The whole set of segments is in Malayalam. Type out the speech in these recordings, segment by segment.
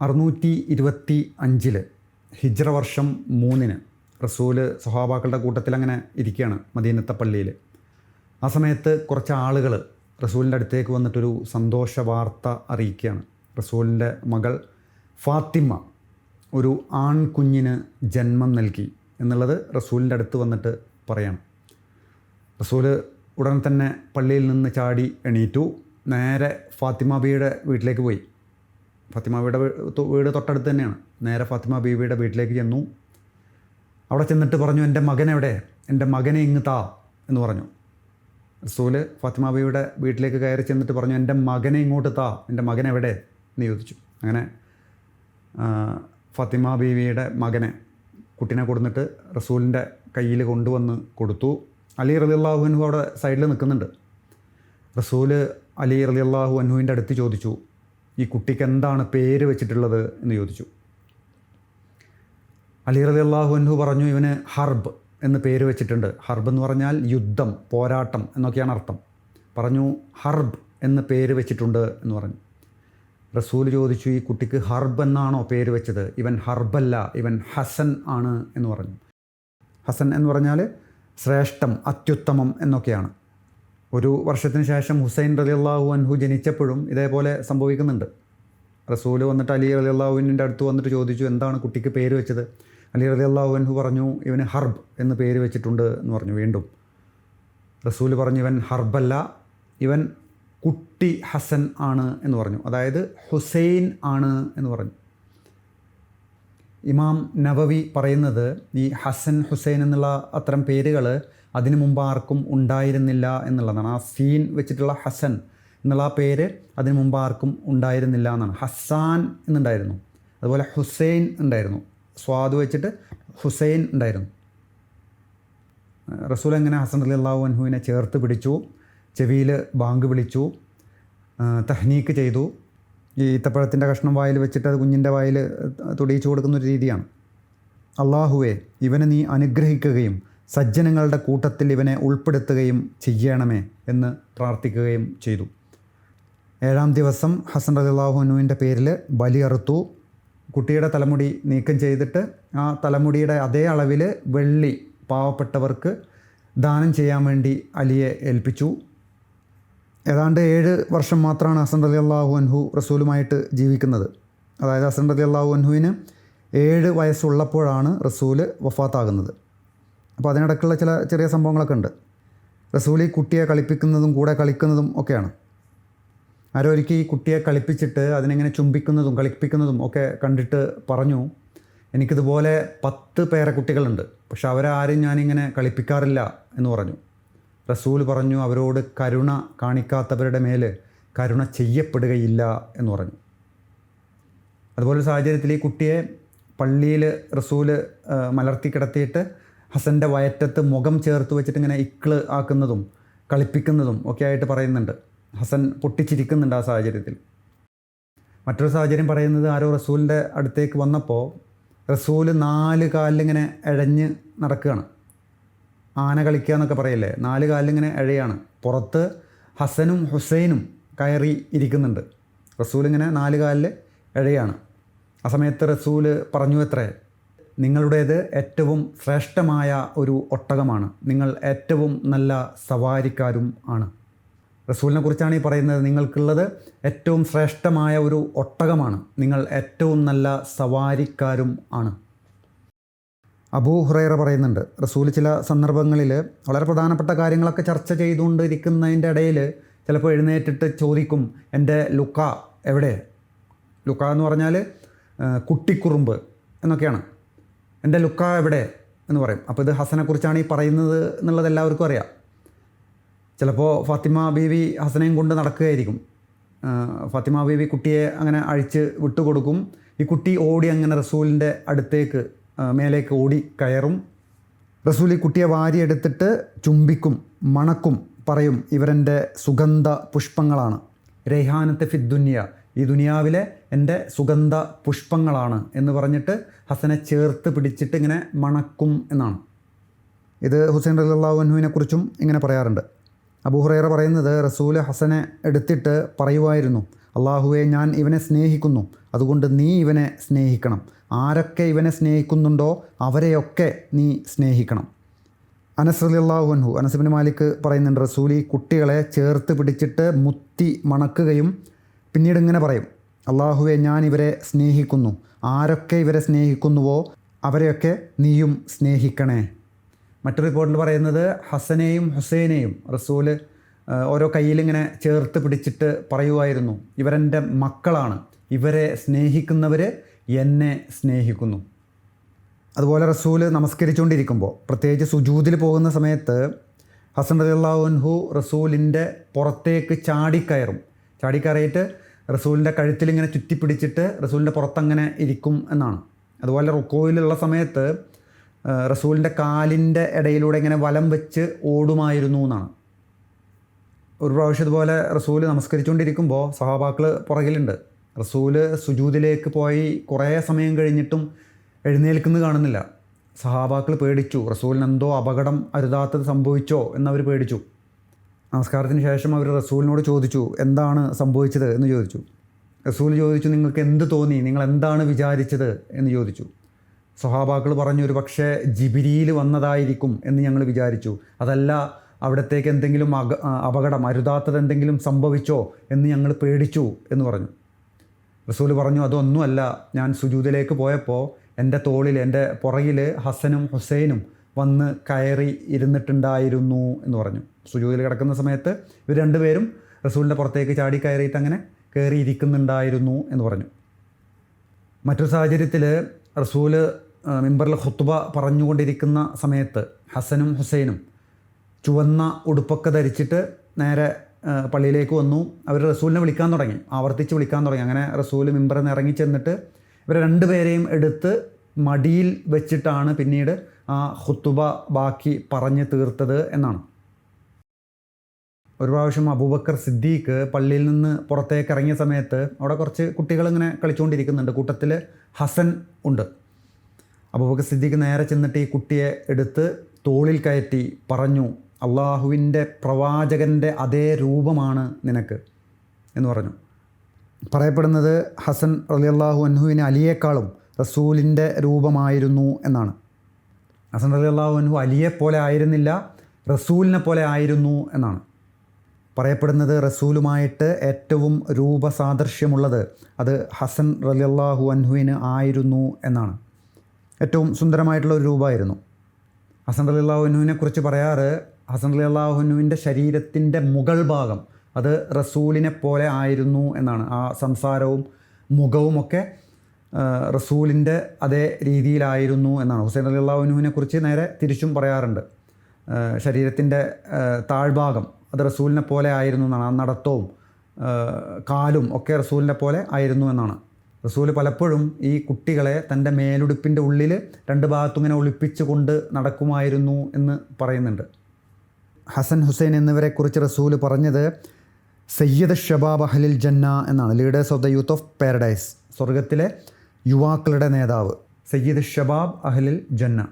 അറുന്നൂറ്റി ഇരുപത്തി അഞ്ചിൽ ഹിജ്ര വർഷം മൂന്നിന് റസൂൽ സ്വഹാബാക്കളുടെ കൂട്ടത്തിൽ അങ്ങനെ ഇരിക്കുകയാണ് മദീനത്തെ പള്ളിയിൽ ആ സമയത്ത് കുറച്ച് ആളുകൾ റസൂലിന്റെ അടുത്തേക്ക് വന്നിട്ടൊരു സന്തോഷ വാർത്ത അറിയിക്കുകയാണ്. റസൂലിന്റെ മകൾ ഫാത്തിമ ഒരു ആൺകുഞ്ഞിന് ജന്മം നൽകി എന്നുള്ളത് റസൂലിന്റെ അടുത്ത് വന്നിട്ട് പറയണം. റസൂൽ ഉടൻ തന്നെ പള്ളിയിൽ നിന്ന് ചാടി എണീറ്റു. നേരെ ഫാത്തിമ ബിയുടെ വീട്ടിലേക്ക് പോയി. ഫാത്തിമ ബിയുടെ വീട് തൊട്ടടുത്ത് തന്നെയാണ്. നേരെ ഫത്തിമ ബീവിയുടെ വീട്ടിലേക്ക് ചെന്നു. അവിടെ ചെന്നിട്ട് പറഞ്ഞു എന്റെ മകൻ എവിടെ? എന്റെ മകനെ ഇങ്ങ് താ എന്ന് പറഞ്ഞു. റസൂൽ ഫത്തിമ ബീവിയുടെ വീട്ടിലേക്ക് കയറി ചെന്നിട്ട് പറഞ്ഞു എന്റെ മകനെ ഇങ്ങോട്ട് താ. എന്റെ മകൻ എവിടെ? എന്ന് ചോദിച്ചു. അങ്ങനെ ഫത്തിമ ഫാത്തിമ ബീവിയുടെ മകനെ കുട്ടീനെ കൊടുത്തിട്ട് റസൂലിന്റെ കയ്യിൽ കൊണ്ടുവന്ന് കൊടുത്തു. അലി റലിയല്ലാഹു അൻഹു അവിടെ സൈഡിൽ നിൽക്കുന്നുണ്ട്. റസൂൽ അലി റലിയല്ലാഹു അൻഹുവിന്റെ അടുത്ത് ചോദിച്ചു ഈ കുട്ടിക്ക് എന്താണ് പേര് വെച്ചിട്ടുള്ളത് എന്ന് ചോദിച്ചു. അലി റതി അള്ളാഹു അൻഹു പറഞ്ഞു ഇവന് ഹർബ് എന്ന് പേര് വെച്ചിട്ടുണ്ട്. ഹർബ് എന്ന് പറഞ്ഞാൽ യുദ്ധം പോരാട്ടം എന്നൊക്കെയാണ് അർത്ഥം. പറഞ്ഞു ഹർബ് എന്ന് പേര് വെച്ചിട്ടുണ്ട് എന്ന് പറഞ്ഞു. റസൂൽ ചോദിച്ചു ഈ കുട്ടിക്ക് ഹർബ് എന്നാണോ പേര് വെച്ചത്? ഇവൻ ഹർബല്ല ഇവൻ ഹസൻ ആണ് എന്ന് പറഞ്ഞു. ഹസൻ എന്ന് പറഞ്ഞാൽ ശ്രേഷ്ഠം അത്യുത്തമം എന്നൊക്കെയാണ്. ഒരു വർഷത്തിന് ശേഷം ഹുസൈൻ റലിയല്ലാഹു അൻഹു ജനിച്ചപ്പോഴും ഇതേപോലെ സംഭവിക്കുന്നുണ്ട്. റസൂൽ വന്നിട്ട് അലി റലി അള്ളാഹുവിന്റെ അടുത്ത് വന്നിട്ട് ചോദിച്ചു എന്താണ് കുട്ടിക്ക് പേര് വെച്ചത്? അലി റലി അള്ളാഹു അൻഹു പറഞ്ഞു ഇവന് ഹർബ് എന്ന് പേര് വെച്ചിട്ടുണ്ട് എന്ന് പറഞ്ഞു വീണ്ടും. റസൂൽ പറഞ്ഞു ഇവൻ ഹർബല്ല ഇവൻ കുട്ടി ഹസൻ ആണ് എന്ന് പറഞ്ഞു. അതായത് ഹുസൈൻ ആണ് എന്ന് പറഞ്ഞു. ഇമാം നവവി പറയുന്നത് ഈ ഹസൻ ഹുസൈൻ എന്നുള്ള അത്തരം പേരുകൾ അതിനു മുമ്പ് ആർക്കും ഉണ്ടായിരുന്നില്ല എന്നുള്ളതാണ്. ആ സീൻ വെച്ചിട്ടുള്ള ഹസൻ എന്നുള്ള ആ പേര് അതിനു മുമ്പ് ആർക്കും ഉണ്ടായിരുന്നില്ല എന്നാണ്. ഹസാൻ എന്നുണ്ടായിരുന്നു. അതുപോലെ ഹുസൈൻ ഉണ്ടായിരുന്നു. സ്വാദ് വെച്ചിട്ട് ഹുസൈൻ ഉണ്ടായിരുന്നു. റസൂൽ എങ്ങനെ ഹസൻ അലി അള്ളാഹു അൻഹുവിനെ ചേർത്ത് പിടിച്ചു? ചെവിയിൽ ബാങ്ക് വിളിച്ചു. തഹ്നീക്ക് ചെയ്തു. ഈ ഈത്തപ്പഴത്തിന്റെ കഷ്ണം വായിൽ വെച്ചിട്ട് അത് കുഞ്ഞിന്റെ വായിൽ തുടിയിച്ചു കൊടുക്കുന്ന ഒരു രീതിയാണ്. അള്ളാഹുവെ ഇവനെ നീ അനുഗ്രഹിക്കുകയും സജ്ജനങ്ങളുടെ കൂട്ടത്തിൽ ഇവനെ ഉൾപ്പെടുത്തുകയും ചെയ്യണമേ എന്ന് പ്രാർത്ഥിക്കുകയും ചെയ്തു. ഏഴാം ദിവസം ഹസൻ റലിള്ളാഹു അള്ളാഹുനുവിന്റെ പേരിൽ ബലി അറുത്തു. കുട്ടിയുടെ തലമുടി നീക്കം ചെയ്തിട്ട് ആ തലമുടിയുടെ അതേ അളവിൽ വെള്ളി പാവപ്പെട്ടവർക്ക് ദാനം ചെയ്യാൻ വേണ്ടി അലിയെ ഏൽപ്പിച്ചു. ഏതാണ്ട് ഏഴ് വർഷം മാത്രമാണ് ഹസൻ അലി അള്ളാഹു അൻഹു റസൂലുമായിട്ട് ജീവിക്കുന്നത്. അതായത് ഹസൻ അലി അള്ളാഹു അൻഹുവിന് ഏഴ് വയസ്സുള്ളപ്പോഴാണ് റസൂൽ വഫാത്താകുന്നത്. അപ്പോൾ അതിനിടയ്ക്കുള്ള ചില ചെറിയ സംഭവങ്ങളൊക്കെ ഉണ്ട്. റസൂൽ ഈ കുട്ടിയെ കളിപ്പിക്കുന്നതും കൂടെ കളിക്കുന്നതും ഒക്കെയാണ്. ആരോ ഒരിക്കൽ ഈ കുട്ടിയെ കളിപ്പിച്ചിട്ട് അതിനെങ്ങനെ ചുംബിക്കുന്നതും കളിപ്പിക്കുന്നതും ഒക്കെ കണ്ടിട്ട് പറഞ്ഞു എനിക്കിതുപോലെ പത്ത് കുട്ടികളുണ്ട്. പക്ഷെ അവരാരും ഞാനിങ്ങനെ കളിപ്പിക്കാറില്ല എന്ന് പറഞ്ഞു. റസൂൽ പറഞ്ഞു അവരോട് കരുണ കാണിക്കാത്തവരുടെ മേൽ കരുണ ചെയ്യപ്പെടുകയില്ല എന്ന് പറഞ്ഞു. അതുപോലെ സാഹചര്യത്തിൽ ഈ കുട്ടിയെ പള്ളിയിൽ റസൂൽ മലർത്തി കിടത്തിയിട്ട് ഹസന്റെ വയറ്റത്ത് മുഖം ചേർത്ത് വെച്ചിട്ട് ഇങ്ങനെ ഇക്കിൾ ആക്കുന്നതും കളിപ്പിക്കുന്നതും ഒക്കെ ആയിട്ട് പറയുന്നുണ്ട്. ഹസൻ പൊട്ടിച്ചിരിക്കുന്നുണ്ട് ആ സാഹചര്യത്തിൽ. മറ്റൊരു സാഹചര്യം പറയുന്നത് ആരോ റസൂലിന്റെ അടുത്തേക്ക് വന്നപ്പോൾ റസൂൽ നാല് കാലിലിങ്ങനെ ഇഴഞ്ഞ് നടക്കുകയാണ്. ആന കളിക്കുക എന്നൊക്കെ പറയില്ലേ? നാല് കാലിങ്ങനെ ഇഴയാണ്. പുറത്ത് ഹസനും ഹുസൈനും കയറി ഇരിക്കുന്നുണ്ട്. റസൂൽ ഇങ്ങനെ നാല് കാലിൽ ഇഴയാണ്. ആ സമയത്ത് റസൂൽ പറഞ്ഞു എത്രേ? നിങ്ങളുടേത് ഏറ്റവും ശ്രേഷ്ഠമായ ഒരു ഒട്ടകമാണ്. നിങ്ങൾ ഏറ്റവും നല്ല സവാരിക്കാരും ആണ്. റസൂലിനെ കുറിച്ചാണ് ഈ പറയുന്നത്. നിങ്ങൾക്കുള്ളത് ഏറ്റവും ശ്രേഷ്ഠമായ ഒരു ഒട്ടകമാണ്. നിങ്ങൾ ഏറ്റവും നല്ല സവാരിക്കാരും ആണ്. അബൂ ഹുറൈറ പറയുന്നുണ്ട് റസൂൽ ചില സന്ദർഭങ്ങളിൽ വളരെ പ്രധാനപ്പെട്ട കാര്യങ്ങളൊക്കെ ചർച്ച ചെയ്തുകൊണ്ടിരിക്കുന്നതിന്റെ ഇടയിൽ ചിലപ്പോൾ എഴുന്നേറ്റിട്ട് ചോദിക്കും എന്റെ ലുക്ക എവിടെ? ലുക്ക എന്ന് പറഞ്ഞാൽ കുട്ടിക്കുറുമ്പ് എന്നൊക്കെയാണ്. എന്റെ ലുക്ക എവിടെ? എന്ന് പറയും. അപ്പോൾ ഇത് ഹസനെക്കുറിച്ചാണ് ഈ പറയുന്നത് എന്നുള്ളത് എല്ലാവർക്കും അറിയാം. ചിലപ്പോൾ ഫാത്തിമ ബീവി ഹസനയും കൊണ്ട് നടക്കുകയായിരിക്കും. ഫാത്തിമ ബീവി കുട്ടിയെ അങ്ങനെ അഴിച്ച് വിട്ടുകൊടുക്കും. ഈ കുട്ടി ഓടി അങ്ങനെ റസൂലിന്റെ അടുത്തേക്ക് മേലേക്ക് ഓടി കയറും. റസൂലി കുട്ടിയെ വാരിയെടുത്തിട്ട് ചുംബിക്കും മണക്കും പറയും ഇവരെന്റെ സുഗന്ധ പുഷ്പങ്ങളാണ്. രഹാനത്ത് ഫിദ്ദുന്യ ഈ ദുനിയാവിലെ എന്റെ സുഗന്ധ പുഷ്പങ്ങളാണ്. എന്ന് പറഞ്ഞിട്ട് ഹസനെ ചേർത്ത് പിടിച്ചിട്ട് ഇങ്ങനെ മണക്കും എന്നാണ്. ഇത് ഹുസൈൻ റലിള്ളാഹുവിനെ കുറിച്ചും ഇങ്ങനെ പറയാറുണ്ട്. അബൂഹുറേറ പറയുന്നത് റസൂൽ ഹസനെ എടുത്തിട്ട് പറയുമായിരുന്നു അള്ളാഹുവെ ഞാൻ ഇവനെ സ്നേഹിക്കുന്നു. അതുകൊണ്ട് നീ ഇവനെ സ്നേഹിക്കണം. ആരൊക്കെ ഇവനെ സ്നേഹിക്കുന്നുണ്ടോ അവരെയൊക്കെ നീ സ്നേഹിക്കണം. അനസ് റളിയല്ലാഹു അൻഹു അനസുബിൻ മാലിക് പറയുന്നുണ്ട് റസൂലി കുട്ടികളെ ചേർത്ത് പിടിച്ചിട്ട് മുത്തി മണക്കുകയും പിന്നീട് ഇങ്ങനെ പറയും അള്ളാഹുവെ ഞാൻ ഇവരെ സ്നേഹിക്കുന്നു. ആരൊക്കെ ഇവരെ സ്നേഹിക്കുന്നുവോ അവരെയൊക്കെ നീയും സ്നേഹിക്കണേ. മറ്റൊരു റിപ്പോർട്ടിൽ പറയുന്നത് ഹസനെയും ഹുസൈനെയും റസൂൽ ഓരോ കയ്യിലിങ്ങനെ ചേർത്ത് പിടിച്ചിട്ട് പറയുമായിരുന്നു ഇവരെന്റെ മക്കളാണ്. ഇവരെ സ്നേഹിക്കുന്നവർ എന്നെ സ്നേഹിക്കുന്നു. അതുപോലെ റസൂൽ നമസ്കരിച്ചുകൊണ്ടിരിക്കുമ്പോൾ പ്രത്യേകിച്ച് സുജൂതിൽ പോകുന്ന സമയത്ത് ഹസൻ റലിള്ളാഹുൻഹു റസൂലിന്റെ പുറത്തേക്ക് ചാടിക്കയറും. ചാടിക്കയറിയിട്ട് റസൂലിന്റെ കഴുത്തിൽ ഇങ്ങനെ ചുറ്റിപ്പിടിച്ചിട്ട് റസൂലിന്റെ പുറത്തങ്ങനെ ഇരിക്കും എന്നാണ്. അതുപോലെ റുക്കോയിലുള്ള സമയത്ത് റസൂലിന്റെ കാലിന്റെ ഇടയിലൂടെ ഇങ്ങനെ വലം വെച്ച് ഓടുമായിരുന്നു എന്നാണ്. ഒരു പ്രാവശ്യം ഇതുപോലെ റസൂൽ നമസ്കരിച്ചുകൊണ്ടിരിക്കുമ്പോൾ സഹാബാക്കൾ പുറകിലുണ്ട്. റസൂൽ സുജൂദിലേക്ക് പോയി കുറേ സമയം കഴിഞ്ഞിട്ടും എഴുന്നേൽക്കുന്നത് കാണുന്നില്ല. സഹാബാക്കൾ പേടിച്ചു. റസൂലിന് എന്തോ അപകടം അരുതാത്തത് സംഭവിച്ചോ എന്നവർ പേടിച്ചു. നമസ്കാരത്തിന് ശേഷം അവർ റസൂലിനോട് ചോദിച്ചു എന്താണ് സംഭവിച്ചത്? എന്ന് ചോദിച്ചു. റസൂൽ ചോദിച്ചു നിങ്ങൾക്ക് എന്ത് തോന്നി? നിങ്ങൾ എന്താണ് വിചാരിച്ചത്? എന്ന് ചോദിച്ചു. സ്വഹാബാക്കൾ പറഞ്ഞു ഒരു പക്ഷേ ജിബിരിയിൽ വന്നതായിരിക്കും എന്ന് ഞങ്ങൾ വിചാരിച്ചു. അതല്ല അവിടത്തേക്ക് എന്തെങ്കിലും അപകടം അരുതാത്തത് എന്തെങ്കിലും സംഭവിച്ചോ എന്ന് ഞങ്ങൾ പേടിച്ചു എന്ന് പറഞ്ഞു. റസൂൽ പറഞ്ഞു അതൊന്നുമല്ല. ഞാൻ സുജൂദിലേക്ക് പോയപ്പോൾ എന്റെ തോളിൽ എന്റെ പുറകിൽ ഹസനും ഹുസൈനും വന്ന് കയറി ഇരുന്നിട്ടുണ്ടായിരുന്നു എന്ന് പറഞ്ഞു. സുജൂദിൽ കിടക്കുന്ന സമയത്ത് ഇവർ രണ്ടുപേരും റസൂലിന്റെ പുറത്തേക്ക് ചാടി കയറിയിട്ട് അങ്ങനെ കയറി ഇരിക്കുന്നുണ്ടായിരുന്നു എന്ന് പറഞ്ഞു. മറ്റൊരു സാഹചര്യത്തിൽ റസൂൽ മെമ്പറിൽ ഖുത്തുബ പറഞ്ഞുകൊണ്ടിരിക്കുന്ന സമയത്ത് ഹസനും ഹുസൈനും ചുവന്ന ഉടുപ്പൊക്കെ ധരിച്ചിട്ട് നേരെ പള്ളിയിലേക്ക് വന്നു. അവർ റസൂലിനെ വിളിക്കാൻ തുടങ്ങി. ആവർത്തിച്ച് വിളിക്കാൻ തുടങ്ങി. അങ്ങനെ റസൂൽ മിമ്പറിൽ നിന്ന് ഇറങ്ങി ചെന്നിട്ട് ഇവരെ രണ്ടുപേരെയും എടുത്ത് മടിയിൽ വെച്ചിട്ടാണ് പിന്നീട് ആ ഹുത്തുബ ബാക്കി പറഞ്ഞ് തീർത്തത് എന്നാണ്. ഒരു പ്രാവശ്യം അബൂബക്കർ സിദ്ദീഖ് പള്ളിയിൽ നിന്ന് പുറത്തേക്ക് ഇറങ്ങിയ സമയത്ത് അവിടെ കുറച്ച് കുട്ടികൾ ഇങ്ങനെ കളിച്ചുകൊണ്ടിരിക്കുന്നുണ്ട്. കൂട്ടത്തിൽ ഹസൻ ഉണ്ട്. അബൂബക്കർ സിദ്ദീഖ് നേരെ ചെന്നിട്ട് ഈ കുട്ടിയെ എടുത്ത് തോളിൽ കയറ്റി പറഞ്ഞു. അള്ളാഹുവിന്റെ പ്രവാചകന്റെ അതേ രൂപമാണ് നിനക്ക് എന്ന് പറഞ്ഞു. പറയപ്പെടുന്നത് ഹസൻ അലി അള്ളാഹു അൻഹുവിനെ അലിയേക്കാളും റസൂലിന്റെ രൂപമായിരുന്നു എന്നാണ്. ഹസൻ അലി റലിയല്ലാഹു അൻഹു പോലെ ആയിരുന്നില്ല റസൂലിനെ പോലെ ആയിരുന്നു എന്നാണ്. പറയപ്പെടുന്നത് റസൂലുമായിട്ട് ഏറ്റവും രൂപസാദൃശ്യമുള്ളത് അത് ഹസൻ റലിയല്ലാഹു അൻഹുവിന് ആയിരുന്നു എന്നാണ്. ഏറ്റവും സുന്ദരമായിട്ടുള്ള ഒരു രൂപമായിരുന്നു. ഹസൻ അലി അള്ളാഹുനുവിനെ കുറിച്ച് പറയാറ് ഹസൻ അലി അള്ളാഹുനുവിന്റെ ശരീരത്തിന്റെ മുകൾ ഭാഗം അത് റസൂലിനെ പോലെ ആയിരുന്നു എന്നാണ്. ആ സംസാരവും മുഖവുമൊക്കെ റസൂലിന്റെ അതേ രീതിയിലായിരുന്നു എന്നാണ്. ഹുസൈൻ അലി അള്ളാഹുനുവിനെ കുറിച്ച് നേരെ തിരിച്ചും പറയാറുണ്ട്. ശരീരത്തിന്റെ താഴ്ഭാഗം അത് റസൂലിനെ പോലെ ആയിരുന്നു എന്നാണ്. ആ നടത്തവും കാലും ഒക്കെ റസൂലിനെ പോലെ ആയിരുന്നു എന്നാണ്. റസൂൽ പലപ്പോഴും ഈ കുട്ടികളെ തന്റെ മേലുടുപ്പിന്റെ ഉള്ളിൽ രണ്ട് ഭാഗത്തും ഇങ്ങനെ ഒളിപ്പിച്ചു കൊണ്ട് നടക്കുമായിരുന്നു എന്ന് പറയുന്നുണ്ട്. ഹസൻ ഹുസൈൻ എന്നിവരെ കുറിച്ച് റസൂൽ പറഞ്ഞത് സയ്യദ് ഷബാബ് അഹലിൽ ജന്ന എന്നാണ്. Leaders of the youth of paradise സ്വർഗത്തിലെ യുവാക്കളുടെ നേതാവ് സയ്യിദ് ഷബാബ് അഹലിൽ ജന്ന.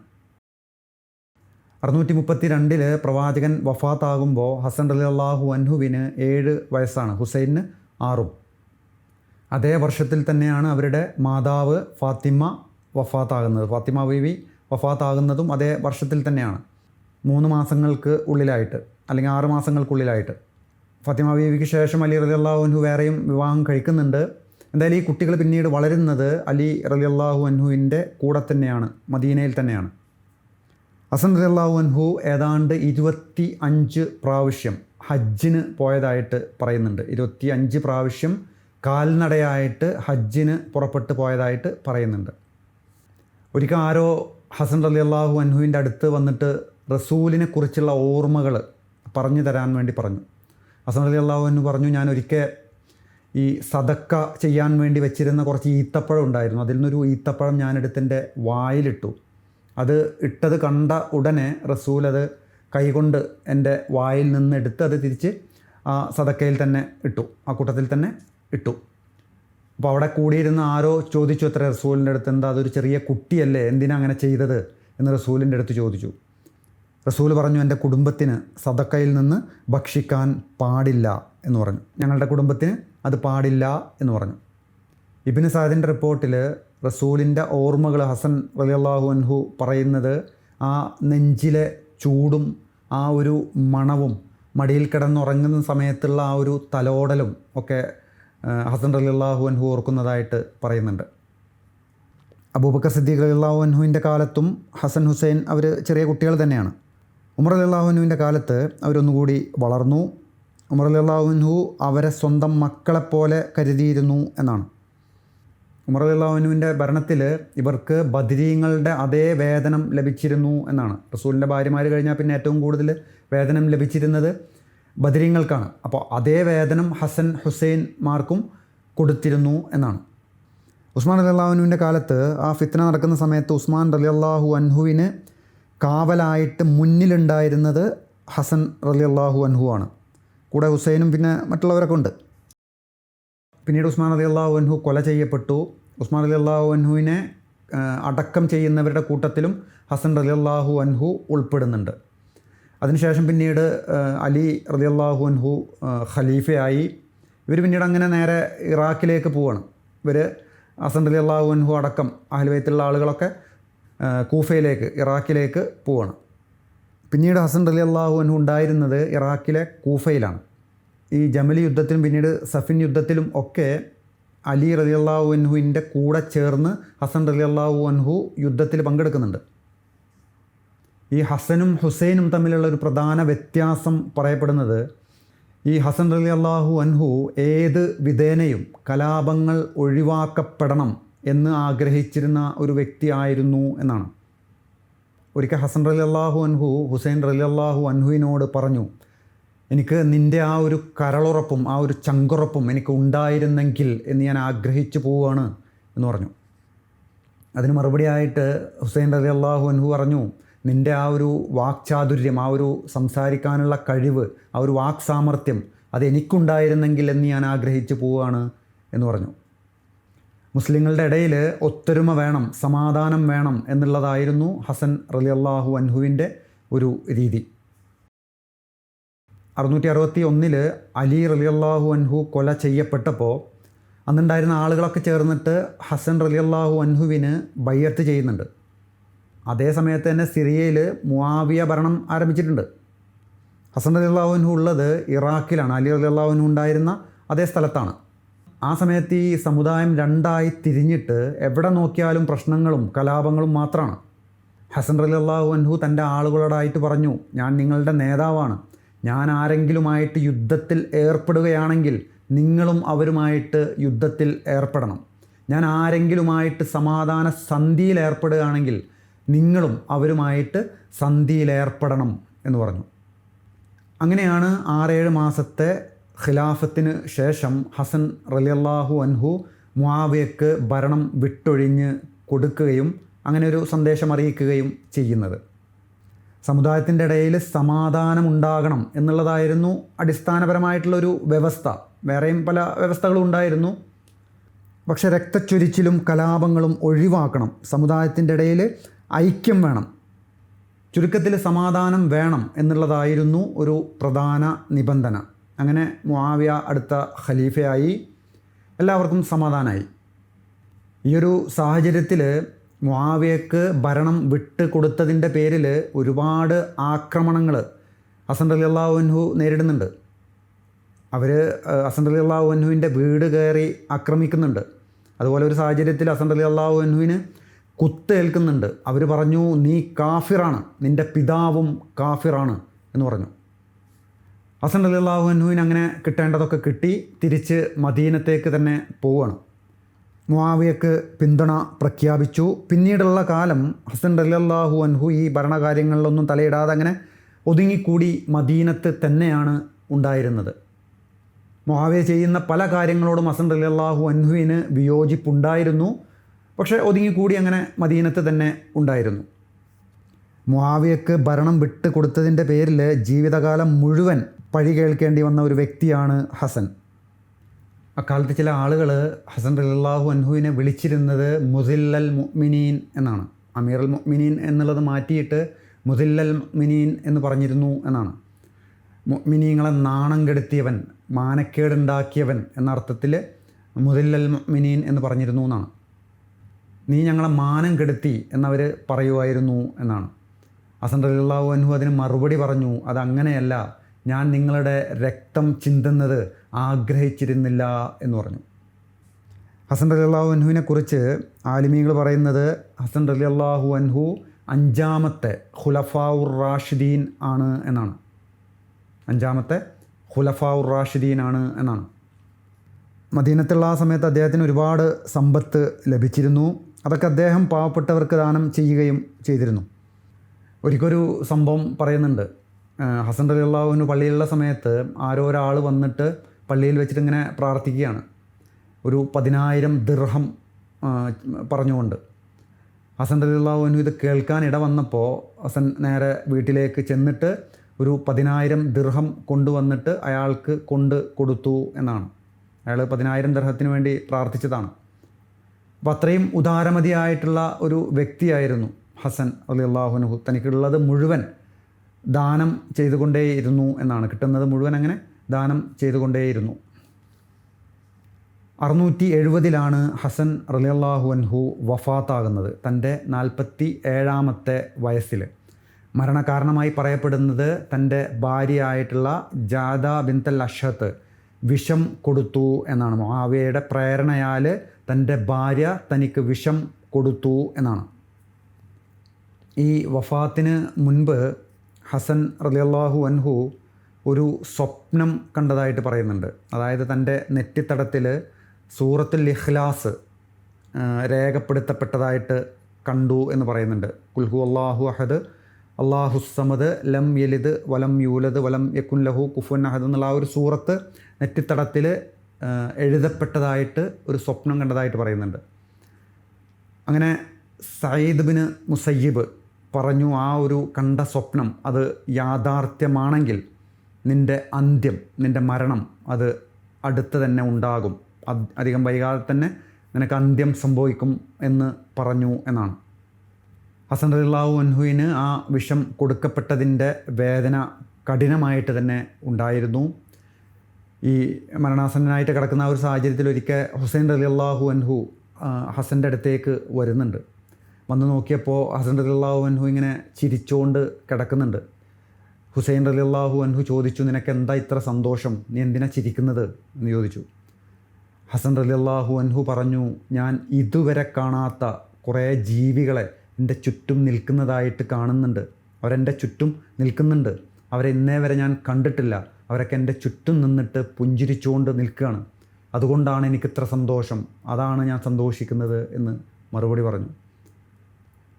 അറുന്നൂറ്റി മുപ്പത്തി രണ്ടിൽ പ്രവാചകൻ വഫാത്താകുമ്പോൾ ഹസൻ അലി അള്ളാഹു അൻഹുവിന് ഏഴ് വയസ്സാണ് ഹുസൈന് ആറും. അതേ വർഷത്തിൽ തന്നെയാണ് അവരുടെ മാതാവ് ഫാത്തിമ വഫാത്താകുന്നത്. ഫാത്തിമ ബീവി വഫാത്താകുന്നതും അതേ വർഷത്തിൽ തന്നെയാണ്. മൂന്ന് മാസങ്ങൾക്ക് ഉള്ളിലായിട്ട് അല്ലെങ്കിൽ ആറ് മാസങ്ങൾക്കുള്ളിലായിട്ട്. ഫത്തിമ ബീവിക്ക് ശേഷം അലി റലി അള്ളാഹു വേറെയും വിവാഹം കഴിക്കുന്നുണ്ട്. എന്തായാലും ഈ കുട്ടികൾ പിന്നീട് വളരുന്നത് അലി റലി അള്ളാഹു അൻഹുവിന്റെ കൂടെ തന്നെയാണ് മദീനയിൽ തന്നെയാണ്. ഹസൻ അള്ളാഹു അൻഹു ഏതാണ്ട് ഇരുപത്തി അഞ്ച് പ്രാവശ്യം ഹജ്ജിന് പോയതായിട്ട് പറയുന്നുണ്ട്. ഇരുപത്തി അഞ്ച് പ്രാവശ്യം കാൽനടയായിട്ട് ഹജ്ജിന് പുറപ്പെട്ട് പോയതായിട്ട് പറയുന്നുണ്ട്. ഒരിക്കൽ ആരോ ഹസൻ റലി അള്ളാഹു അൻഹുവിന്റെ അടുത്ത് വന്നിട്ട് റസൂലിനെ കുറിച്ചുള്ള ഓർമ്മകൾ പറഞ്ഞു തരാൻ വേണ്ടി പറഞ്ഞു. ഹസൻ അലി അള്ളാഹു എന്ന് പറഞ്ഞു ഞാൻ ഒരിക്കൽ ഈ സദക്ക ചെയ്യാൻ വേണ്ടി വെച്ചിരുന്ന കുറച്ച് ഈത്തപ്പഴം ഉണ്ടായിരുന്നു. അതിൽ നിന്നൊരു ഈത്തപ്പഴം ഞാനെടുത്തിന്റെ വായിലിട്ടു. അത് ഇട്ടത് കണ്ട ഉടനെ റസൂൽ അത് കൈകൊണ്ട് എന്റെ വായിൽ നിന്ന് എടുത്ത് അത് തിരിച്ച് ആ സദക്കയിൽ തന്നെ ഇട്ടു. ആ കൂട്ടത്തിൽ തന്നെ ഇട്ടു. അപ്പോൾ അവിടെ കൂടിയിരുന്ന ആരോ ചോദിച്ചു അത്ര റസൂലിന്റെ അടുത്ത് എന്താ? അതൊരു ചെറിയ കുട്ടിയല്ലേ? എന്തിനാ അങ്ങനെ ചെയ്തത്? എന്ന് റസൂലിന്റെ അടുത്ത് ചോദിച്ചു. റസൂൽ പറഞ്ഞു എന്റെ കുടുംബത്തിന് സദക്കയിൽ നിന്ന് ഭക്ഷിക്കാൻ പാടില്ല എന്ന് പറഞ്ഞു. ഞങ്ങളുടെ കുടുംബത്തിന് അത് പാടില്ല എന്ന് പറഞ്ഞു. ഇബിന് സാദിന്റെ റിപ്പോർട്ടിൽ റസൂലിന്റെ ഓർമ്മകൾ ഹസൻ റലിയല്ലാഹു അൻഹു പറയുന്നത് ആ നെഞ്ചിലെ ചൂടും ആ ഒരു മണവും മടിയിൽ കിടന്നുറങ്ങുന്ന സമയത്തുള്ള ആ ഒരു തലോടലും ഒക്കെ ഹസൻ റലിയല്ലാഹു അൻഹു ഓർക്കുന്നതായിട്ട് പറയുന്നുണ്ട്. അബൂബക്കർ സിദ്ദീഖ് റലിയല്ലാഹു അൻഹുവിന്റെ കാലത്തും ഹസൻ ഹുസൈൻ അവർ ചെറിയ കുട്ടികൾ തന്നെയാണ്. ഉമർ അൻഹുവിന്റെ കാലത്ത് അവരൊന്നുകൂടി വളർന്നു. ഉമർ അൻഹു അവരെ സ്വന്തം മക്കളെപ്പോലെ കരുതിയിരുന്നു എന്നാണ്. ഉമർ അള്ളാഹുവിന്റെ ഭരണത്തിൽ ഇവർക്ക് ബദരീങ്ങളുടെ അതേ വേതനം ലഭിച്ചിരുന്നു എന്നാണ്. റസൂലിന്റെ ഭാര്യമാർ കഴിഞ്ഞാൽ പിന്നെ ഏറ്റവും കൂടുതൽ വേതനം ലഭിച്ചിരുന്നത് ബദരീങ്ങൾക്കാണ്. അപ്പോൾ അതേ വേതനം ഹസൻ ഹുസൈൻമാർക്കും കൊടുത്തിരുന്നു എന്നാണ്. ഉസ്മാൻ അലി അള്ളാഹുനുവിന്റെ കാലത്ത് ആ ഫിത്ന നടക്കുന്ന സമയത്ത് ഉസ്മാൻ അലി അള്ളാഹു അൻഹുവിന് കാവലായിട്ട് മുന്നിലുണ്ടായിരുന്നത് ഹസൻ റലി അള്ളാഹു അൻഹു ആണ്. കൂടെ ഹുസൈനും പിന്നെ മറ്റുള്ളവരൊക്കെ ഉണ്ട്. പിന്നീട് ഉസ്മാൻ അലി അള്ളാഹു അൻഹു കൊല ചെയ്യപ്പെട്ടു. ഉസ്മാൻ അലി അള്ളാഹു അൻഹുവിനെ അടക്കം ചെയ്യുന്നവരുടെ കൂട്ടത്തിലും ഹസൻ റലി അള്ളാഹു അൻഹു ഉൾപ്പെടുന്നുണ്ട്. അതിനുശേഷം പിന്നീട് അലി റലി അള്ളാഹു അൻഹു ഖലീഫയായി. ഇവർ പിന്നീട് അങ്ങനെ നേരെ ഇറാഖിലേക്ക് പോവാണ്. ഇവർ ഹസൻ റലി അള്ളാഹു അൻഹു അടക്കം അഹ്ലവയത്തുള്ള ആളുകളൊക്കെ കൂഫയിലേക്ക് ഇറാഖിലേക്ക് പോവാണ്. പിന്നീട് ഹസൻ റലി അള്ളാഹു അൻഹു ഉണ്ടായിരുന്നത് ഇറാഖിലെ കൂഫയിലാണ്. ഈ ജമലി യുദ്ധത്തിലും പിന്നീട് സഫിൻ യുദ്ധത്തിലും ഒക്കെ അലി റലി അള്ളാഹു അൻഹുവിന്റെ കൂടെ ചേർന്ന് ഹസൻ റലി അള്ളാഹു അൻഹു യുദ്ധത്തിൽ പങ്കെടുക്കുന്നുണ്ട്. ഈ ഹസനും ഹുസൈനും തമ്മിലുള്ള ഒരു പ്രധാന വ്യത്യാസം പറയപ്പെടുന്നത് ഈ ഹസൻ റലി അള്ളാഹു അൻഹു ഏത് വിധേനയും കലാപങ്ങൾ ഒഴിവാക്കപ്പെടണം എന്ന് ആഗ്രഹിച്ചിരുന്ന ഒരു വ്യക്തിയായിരുന്നു എന്നാണ്. ഒരിക്കൽ ഹസൻ റലി അള്ളാഹു അൻഹു ഹുസൈൻ റലി അള്ളാഹു അൻഹുവിനോട് പറഞ്ഞു എനിക്ക് നിന്റെ ആ ഒരു കരളുറപ്പും ആ ഒരു ചങ്കുറപ്പും എനിക്ക് ഉണ്ടായിരുന്നെങ്കിൽ എന്ന് ഞാൻ ആഗ്രഹിച്ചു പോവുകയാണ് എന്ന് പറഞ്ഞു. അതിന് മറുപടിയായിട്ട് ഹുസൈൻ റലി അള്ളാഹു അൻഹു പറഞ്ഞു നിന്റെ ആ ഒരു വാക്ചാതുര്യം ആ ഒരു സംസാരിക്കാനുള്ള കഴിവ് ആ ഒരു വാക് സാമർഥ്യം അത് എനിക്കുണ്ടായിരുന്നെങ്കിൽ എന്ന് ഞാൻ ആഗ്രഹിച്ചു പോവുകയാണ് എന്ന് പറഞ്ഞു. മുസ്ലിങ്ങളുടെ ഇടയിൽ ഒത്തൊരുമ വേണം സമാധാനം വേണം എന്നുള്ളതായിരുന്നു ഹസൻ റലി അള്ളാഹു അൻഹുവിന്റെ ഒരു രീതി. അറുന്നൂറ്റി അറുപത്തി ഒന്നിൽ അലി റലി അള്ളാഹു അൻഹു കൊല ചെയ്യപ്പെട്ടപ്പോൾ അന്നുണ്ടായിരുന്ന ആളുകളൊക്കെ ചേർന്നിട്ട് ഹസൻ റലി അള്ളാഹു അൻഹുവിന് ബയ്യത്ത് ചെയ്യുന്നുണ്ട്. അതേ സമയത്ത് തന്നെ സിറിയയിൽ മുവാവിയ ഭരണം ആരംഭിച്ചിട്ടുണ്ട്. ഹസൻ റലി അള്ളാഹു അൻഹു ഉള്ളത് ഇറാഖിലാണ്. അലി റലി അള്ളാഹു അൻഹു ഉണ്ടായിരുന്ന അതേ സ്ഥലത്താണ്. ആ സമയത്ത് ഈ സമുദായം രണ്ടായി തിരിഞ്ഞിട്ട് എവിടെ നോക്കിയാലും പ്രശ്നങ്ങളും കലാപങ്ങളും മാത്രമാണ് ഹസൻ റലി അള്ളാഹു അൻഹു തന്റെ ആളുകളോടായിട്ട് പറഞ്ഞു ഞാൻ നിങ്ങളുടെ നേതാവാണ്. ഞാൻ ആരെങ്കിലുമായിട്ട് യുദ്ധത്തിൽ ഏർപ്പെടുകയാണെങ്കിൽ നിങ്ങളും അവരുമായിട്ട് യുദ്ധത്തിൽ ഏർപ്പെടണം. ഞാൻ ആരെങ്കിലുമായിട്ട് സമാധാന സന്ധിയിൽ ഏർപ്പെടുകയാണെങ്കിൽ നിങ്ങളും അവരുമായിട്ട് സന്ധിയിൽ ഏർപ്പെടണം എന്ന് പറഞ്ഞു. അങ്ങനെയാണ് ആറേഴ് മാസത്തെ ഖിലാഫത്തിന് ശേഷം ഹസൻ റലിയല്ലാഹു അൻഹു മുആവിയക്ക് ഭരണം വിട്ടൊഴിഞ്ഞ് കൊടുക്കുകയും അങ്ങനെ ഒരു സന്ദേശം അറിയിക്കുകയും ചെയ്യുന്നത്. സമുദായത്തിന്റെ ഇടയിൽ സമാധാനമുണ്ടാകണം എന്നുള്ളതായിരുന്നു അടിസ്ഥാനപരമായിട്ടുള്ളൊരു വ്യവസ്ഥ. വേറെയും പല വ്യവസ്ഥകളും ഉണ്ടായിരുന്നു. പക്ഷേ രക്തച്ചൊരിച്ചിലും കലാപങ്ങളും ഒഴിവാക്കണം. സമുദായത്തിന്റെ ഇടയിൽ ഐക്യം വേണം. ചുരുക്കത്തിൽ സമാധാനം വേണം എന്നുള്ളതായിരുന്നു ഒരു പ്രധാന നിബന്ധന. അങ്ങനെ മുആവിയ അടുത്ത ഖലീഫയായി എല്ലാവർക്കും സമാധാനമായി ഈ ഒരു സാഹചര്യത്തിൽ മുആവിയക്ക് ഭരണം വിട്ട് കൊടുത്തതിന്റെ പേരിൽ ഒരുപാട് ആക്രമണങ്ങൾ ഹസൻ അലി അള്ളാഹുൻഹു നേരിടുന്നുണ്ട്. അവർ ഹസൻ അലി അള്ളാഹുൻഹുവിന്റെ വീട് കയറി ആക്രമിക്കുന്നുണ്ട്. അതുപോലെ ഒരു സാഹചര്യത്തിൽ ഹസൻ അലി അള്ളാഹുൻഹുവിന് കുത്തേൽക്കുന്നുണ്ട് അവർ പറഞ്ഞു നീ കാഫിറാണ്. നിന്റെ പിതാവും കാഫിറാണ് എന്ന് പറഞ്ഞു. ഹസൻ അലി അള്ളാഹുൻഹുവിന് അങ്ങനെ കിട്ടേണ്ടതൊക്കെ കിട്ടി തിരിച്ച് മദീനത്തേക്ക് തന്നെ പോവുകയാണ് മുആവിയക്ക് പിന്തുണ പ്രഖ്യാപിച്ചു. പിന്നീടുള്ള കാലം ഹസൻ റലിയല്ലാഹു അൻഹു ഈ ഭരണകാര്യങ്ങളിലൊന്നും തലയിടാതെ അങ്ങനെ ഒതുങ്ങിക്കൂടി മദീനത്ത് തന്നെയാണ് ഉണ്ടായിരുന്നത്. മുആവിയ ചെയ്യുന്ന പല കാര്യങ്ങളോടും ഹസൻ റലിയല്ലാഹു അൻഹുവിന് വിയോജിപ്പുണ്ടായിരുന്നു. പക്ഷേ ഒതുങ്ങിക്കൂടി അങ്ങനെ മദീനത്ത് തന്നെ ഉണ്ടായിരുന്നു. മുആവിയക്ക് ഭരണം വിട്ട് കൊടുത്തതിന്റെ പേരിൽ ജീവിതകാലം മുഴുവൻ പഴി കേൾക്കേണ്ടി വന്ന ഒരു വ്യക്തിയാണ് ഹസൻ. അക്കാലത്ത് ചില ആളുകൾ ഹസൻ റലാഹു അൻഹുവിനെ വിളിച്ചിരുന്നത് മുസില്ലൽ മുഅ്മിനീൻ എന്നാണ്. അമീർ അൽ മുഅ്മിനീൻ എന്നുള്ളത് മാറ്റിയിട്ട് മുസില്ലൽ മുഅ്മിനീൻ എന്ന് പറഞ്ഞിരുന്നു എന്നാണ്. മുഅ്മിനീങ്ങളെ നാണം കെടുത്തിയവൻ മാനക്കേടുണ്ടാക്കിയവൻ എന്ന അർത്ഥത്തിൽ മുതില്ലൽ മുഅ്മിനീൻ എന്ന് പറഞ്ഞിരുന്നു എന്നാണ്. നീ ഞങ്ങളെ മാനം കെടുത്തി എന്നവർ പറയുമായിരുന്നു എന്നാണ്. ഹസൻ റലാഹു അൻഹു അതിന് മറുപടി പറഞ്ഞു അതങ്ങനെയല്ല ഞാൻ നിങ്ങളുടെ രക്തം ചിന്തുന്നത് ആഗ്രഹിച്ചിരുന്നില്ല എന്ന് പറഞ്ഞു. ഹസൻ റലി അള്ളാഹു അൻഹുവിനെ കുറിച്ച് ആലിമീങ്ങൾ പറയുന്നത് ഹസൻ റലി അള്ളാഹു അൻഹു അഞ്ചാമത്തെ ഖുലഫാവുർ റാഷിദീൻ ആണ് എന്നാണ്. അഞ്ചാമത്തെ ഖുലഫാവുർ റാഷിദീൻ ആണ് എന്നാണ്. മദീനത്തുള്ള ആ സമയത്ത് അദ്ദേഹത്തിന് ഒരുപാട് സമ്പത്ത് ലഭിച്ചിരുന്നു. അതൊക്കെ അദ്ദേഹം പാവപ്പെട്ടവർക്ക് ദാനം ചെയ്യുകയും ചെയ്തിരുന്നു. ഒരിക്കലൊരു സംഭവം പറയുന്നുണ്ട്. ഹസൻ റലി അള്ളാഹുവിന് പള്ളിയിലുള്ള സമയത്ത് ആരോ ഒരാൾ വന്നിട്ട് പള്ളിയിൽ വെച്ചിട്ട് ഇങ്ങനെ പ്രാർത്ഥിക്കുകയാണ്. ഒരു പതിനായിരം ദിർഹം പറഞ്ഞുകൊണ്ട്. ഹസൻ റലി അള്ളാഹുവിനു ഇത് കേൾക്കാൻ ഇട വന്നപ്പോൾ ഹസൻ നേരെ വീട്ടിലേക്ക് ചെന്നിട്ട് ഒരു പതിനായിരം ദിർഹം കൊണ്ടുവന്നിട്ട് അയാൾക്ക് കൊണ്ട് കൊടുത്തു എന്നാണ്. അയാൾ പതിനായിരം ദിർഹത്തിന് വേണ്ടി പ്രാർത്ഥിച്ചതാണ്. അപ്പോൾ അത്രയും ഉദാരമതിയായിട്ടുള്ള ഒരു വ്യക്തിയായിരുന്നു ഹസൻ അലി അള്ളാഹുനുഹു തനിക്കുള്ളത് മുഴുവൻ ദാനം ചെയ്തുകൊണ്ടേയിരുന്നു എന്നാണ്. കിട്ടുന്നത് മുഴുവൻ അങ്ങനെ ദാനം ചെയ്തുകൊണ്ടേയിരുന്നു. അറുന്നൂറ്റി എഴുപതിലാണ് ഹസൻ റലിയല്ലാഹു അൻഹു വഫാത്താകുന്നത്. തന്റെ നാൽപ്പത്തി ഏഴാമത്തെ വയസ്സിൽ മരണകാരണമായി പറയപ്പെടുന്നത് തന്റെ ഭാര്യയായിട്ടുള്ള ജാദ ബിന്തൽ അഷത്ത് വിഷം കൊടുത്തു എന്നാണ്. മുആവിയയുടെ പ്രേരണയാൽ തന്റെ ഭാര്യ തനിക്ക് വിഷം കൊടുത്തു എന്നാണ്. ഈ വഫാത്തിന് മുൻപ് ഹസൻ റലിയല്ലാഹു അൻഹു ഒരു സ്വപ്നം കണ്ടതായിട്ട് പറയുന്നുണ്ട്. അതായത് തന്റെ നെറ്റിത്തടത്തിൽ സൂറത്തുൽ ഇഖ്ലാസ് രേഖപ്പെടുത്തപ്പെട്ടതായിട്ട് കണ്ടു എന്ന് പറയുന്നുണ്ട്. കുൽഹു അള്ളാഹു അഹദ് അള്ളാഹു സമദ് ലം യലിദ് വലം യൂലദ് വലം യക്കുൻ ലഹു കുഫുൻ അഹദ് എന്നുള്ള ആ ഒരു സൂറത്ത് നെറ്റിത്തടത്തിൽ എഴുതപ്പെട്ടതായിട്ട് ഒരു സ്വപ്നം കണ്ടതായിട്ട് പറയുന്നുണ്ട്. അങ്ങനെ സയ്യിദ് ബിന് മുസയ്യിബ് പറഞ്ഞു ആ ഒരു കണ്ട സ്വപ്നം അത് യാഥാർത്ഥ്യമാണെങ്കിൽ നിന്റെ അന്ത്യം നിന്റെ മരണം അത് അടുത്ത് തന്നെ ഉണ്ടാകും. അധികം വൈകാതെ തന്നെ നിനക്ക് അന്ത്യം സംഭവിക്കും എന്ന് പറഞ്ഞു എന്നാണ്. ഹസൻ റലിള്ളാഹു അൻഹുവിന് ആ വിഷം കൊടുക്കപ്പെട്ടതിന്റെ വേദന കഠിനമായിട്ട് തന്നെ ഉണ്ടായിരുന്നു. ഈ മരണാസന്നനായിട്ട് കിടക്കുന്ന ആ ഒരു സാഹചര്യത്തിൽ ഒരിക്കൽ ഹുസൈൻ റലി അള്ളാഹു അൻഹു ഹസന്റെ അടുത്തേക്ക് വരുന്നുണ്ട്. വന്ന് നോക്കിയപ്പോൾ ഹസൻ അലി അള്ളാഹു അൻഹു ഇങ്ങനെ ചിരിച്ചുകൊണ്ട് കിടക്കുന്നുണ്ട്. ഹുസൈൻ അലി അള്ളാഹു അൻഹു ചോദിച്ചു നിനക്ക് എന്താ ഇത്ര സന്തോഷം? നീ എന്തിനാ ചിരിക്കുന്നത്? എന്ന് ചോദിച്ചു. ഹസൻ അലി അള്ളാഹു അൻഹു പറഞ്ഞു ഞാൻ ഇതുവരെ കാണാത്ത കുറേ ജീവികളെ എന്റെ ചുറ്റും നിൽക്കുന്നതായിട്ട് കാണുന്നുണ്ട്. അവരെന്റെ ചുറ്റും നിൽക്കുന്നുണ്ട്. അവരെ ഇന്നേ വരെ ഞാൻ കണ്ടിട്ടില്ല. അവരൊക്കെ എന്റെ ചുറ്റും നിന്നിട്ട് പുഞ്ചിരിച്ചുകൊണ്ട് നിൽക്കുകയാണ്. അതുകൊണ്ടാണ് എനിക്കിത്ര സന്തോഷം. അതാണ് ഞാൻ സന്തോഷിക്കുന്നത് എന്ന് മറുപടി പറഞ്ഞു.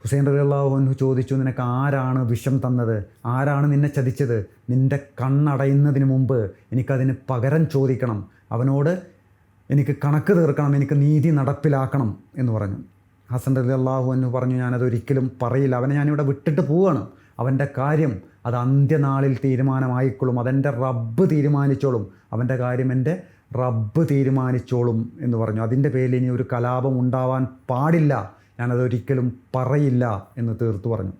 ഹുസൈൻ റലിയല്ലാഹുവിനു ചോദിച്ചു നിനക്ക് ആരാണ് വിഷം തന്നത്? ആരാണ് നിന്നെ ചതിച്ചത്? നിന്റെ കണ്ണടയുന്നതിന് മുമ്പ് എനിക്കതിന് പകരം ചോദിക്കണം. അവനോട് എനിക്ക് കണക്ക് തീർക്കണം എനിക്ക് നീതി നടപ്പിലാക്കണം എന്ന് പറഞ്ഞു. ഹസൻ റലി അള്ളാഹു എന്ന് പറഞ്ഞു ഞാനതൊരിക്കലും പറയില്ല. അവനെ ഞാനിവിടെ വിട്ടിട്ട് പോവാണ്. അവന്റെ കാര്യം അത് അന്ത്യനാളിൽ തീരുമാനമായിക്കൊള്ളും. അതെന്റെ റബ്ബ് തീരുമാനിച്ചോളും. അവന്റെ കാര്യം എന്റെ റബ്ബ് തീരുമാനിച്ചോളും എന്ന് പറഞ്ഞു. അതിന്റെ പേരിൽ ഇനി ഒരു കലാപം ഉണ്ടാവാൻ പാടില്ല. ഞാനതൊരിക്കലും പറയില്ല എന്ന് തീർത്തു പറഞ്ഞു.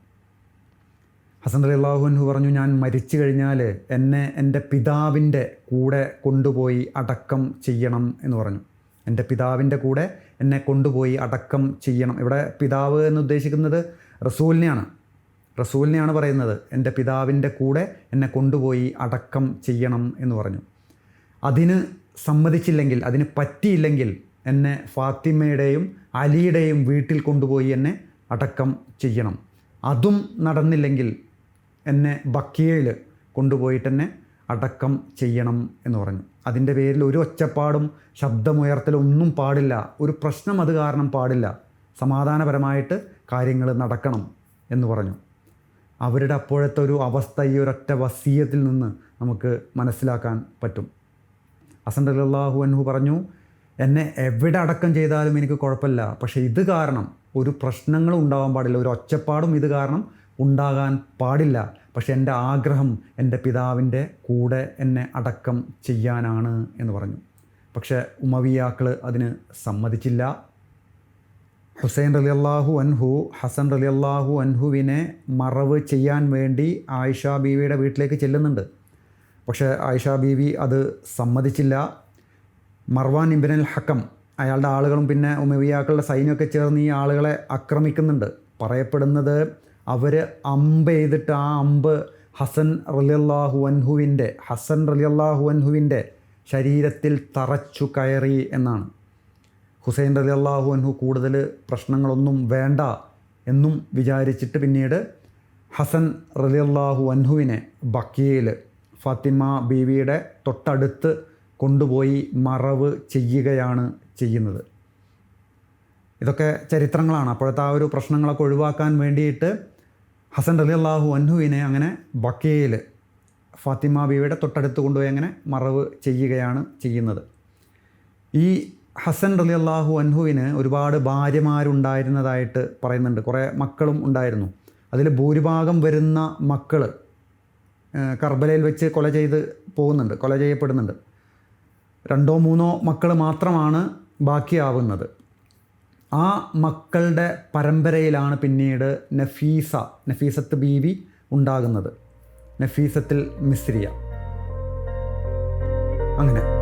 ഹസൻ അലി അള്ളാഹുൻഹു പറഞ്ഞു ഞാൻ മരിച്ചു കഴിഞ്ഞാൽ എന്നെ എന്റെ പിതാവിന്റെ കൂടെ കൊണ്ടുപോയി അടക്കം ചെയ്യണം എന്ന് പറഞ്ഞു. എന്റെ പിതാവിന്റെ കൂടെ എന്നെ കൊണ്ടുപോയി അടക്കം ചെയ്യണം. ഇവിടെ പിതാവ് എന്ന് ഉദ്ദേശിക്കുന്നത് റസൂലിനെയാണ്. റസൂലിനെയാണ് പറയുന്നത് എന്റെ പിതാവിന്റെ കൂടെ എന്നെ കൊണ്ടുപോയി അടക്കം ചെയ്യണം എന്ന് പറഞ്ഞു. അതിന് സമ്മതിച്ചില്ലെങ്കിൽ അതിന് പറ്റിയില്ലെങ്കിൽ എന്നെ ഫാത്തിമയുടെയും അലിയുടെയും വീട്ടിൽ കൊണ്ടുപോയി എന്നെ അടക്കം ചെയ്യണം. അതും നടന്നില്ലെങ്കിൽ എന്നെ ബക്കിയയിൽ കൊണ്ടുപോയിട്ട് എന്നെ അടക്കം ചെയ്യണം എന്ന് പറഞ്ഞു. അതിന്റെ പേരിൽ ഒരു ഒച്ചപ്പാടും ശബ്ദമുയർത്തലും ഒന്നും പാടില്ല. ഒരു പ്രശ്നം അത് കാരണം പാടില്ല. സമാധാനപരമായിട്ട് കാര്യങ്ങൾ നടക്കണം എന്ന് പറഞ്ഞു. അവരുടെ അപ്പോഴത്തെ ഒരു അവസ്ഥ ഈ ഒരൊറ്റ വസീയത്തിൽ നിന്ന് നമുക്ക് മനസ്സിലാക്കാൻ പറ്റും. അല്ലാഹു അൻഹു പറഞ്ഞു എന്നെ എവിടെ അടക്കം ചെയ്താലും എനിക്ക് കുഴപ്പമില്ല. പക്ഷേ ഇത് കാരണം ഒരു പ്രശ്നങ്ങളും ഉണ്ടാവാൻ പാടില്ല ഒരു ഒച്ചപ്പാടും ഇത് കാരണം ഉണ്ടാകാൻ പാടില്ല. പക്ഷെ എന്റെ ആഗ്രഹം എന്റെ പിതാവിന്റെ കൂടെ എന്നെ അടക്കം ചെയ്യാനാണ് എന്ന് പറഞ്ഞു. പക്ഷേ ഉമവിയാക്കൾ അതിന് സമ്മതിച്ചില്ല. ഹുസൈൻ റലി അള്ളാഹു അൻഹു ഹസൻ റലി അള്ളാഹു അൻഹുവിനെ മറവ് ചെയ്യാൻ വേണ്ടി ആയിഷ ബീവിയുടെ വീട്ടിലേക്ക് ചെല്ലുന്നുണ്ട്. പക്ഷേ ആയിഷ ബീവി അത് സമ്മതിച്ചില്ല. മർവാൻ ഇബിനൽ ഹക്കം. അയാളുടെ ആളുകളും പിന്നെ ഉമവിയാക്കളുടെ സൈന്യമൊക്കെ ചേർന്ന് ഈ ആളുകളെ ആക്രമിക്കുന്നുണ്ട്. പറയപ്പെടുന്നത് അവർ അമ്പ് ചെയ്തിട്ട് ആ അമ്പ് ഹസൻ റലിയല്ലാഹു അൻഹുവിന്റെ ഹസൻ റലിയല്ലാഹു അൻഹുവിന്റെ ശരീരത്തിൽ തറച്ചു കയറി എന്നാണ്. ഹുസൈൻ റലി അള്ളാഹു അൻഹു കൂടുതൽ പ്രശ്നങ്ങളൊന്നും വേണ്ട എന്നും വിചാരിച്ചിട്ട് പിന്നീട് ഹസൻ റലി അള്ളാഹു അൻഹുവിനെ ബക്കിയയിൽ ഫാത്തിമ ബീവിയുടെ തൊട്ടടുത്ത് കൊണ്ടുപോയി മറവ് ചെയ്യുകയാണ് ചെയ്യുന്നത്. ഇതൊക്കെ ചരിത്രങ്ങളാണ്. അപ്പോഴത്തെ ആ ഒരു പ്രശ്നങ്ങളൊക്കെ ഒഴിവാക്കാൻ വേണ്ടിയിട്ട് ഹസൻ അലി അള്ളാഹു അൻഹുവിനെ അങ്ങനെ ബക്കയിൽ ഫാത്തിമ ബീവിയുടെ തൊട്ടടുത്ത് കൊണ്ടുപോയി അങ്ങനെ മറവ് ചെയ്യുകയാണ് ചെയ്യുന്നത്. ഈ ഹസൻ അലി അള്ളാഹു അൻഹുവിന് ഒരുപാട് ഭാര്യമാരുണ്ടായിരുന്നതായിട്ട് പറയുന്നുണ്ട്. കുറേ മക്കളും ഉണ്ടായിരുന്നു. അതിൽ ഭൂരിഭാഗം വരുന്ന മക്കൾ കർബലയിൽ വെച്ച് കൊല ചെയ്ത് പോകുന്നുണ്ട് കൊല ചെയ്യപ്പെടുന്നുണ്ട്. രണ്ടോ മൂന്നോ മക്കൾ മാത്രമാണ് ബാക്കിയാവുന്നത്. ആ മക്കളുടെ പരമ്പരയിലാണ് പിന്നീട് നഫീസ നഫീസത്ത് ബീവി ഉണ്ടാകുന്നത്. നഫീസത്തിൽ മിസ്രിയ. അങ്ങനെ.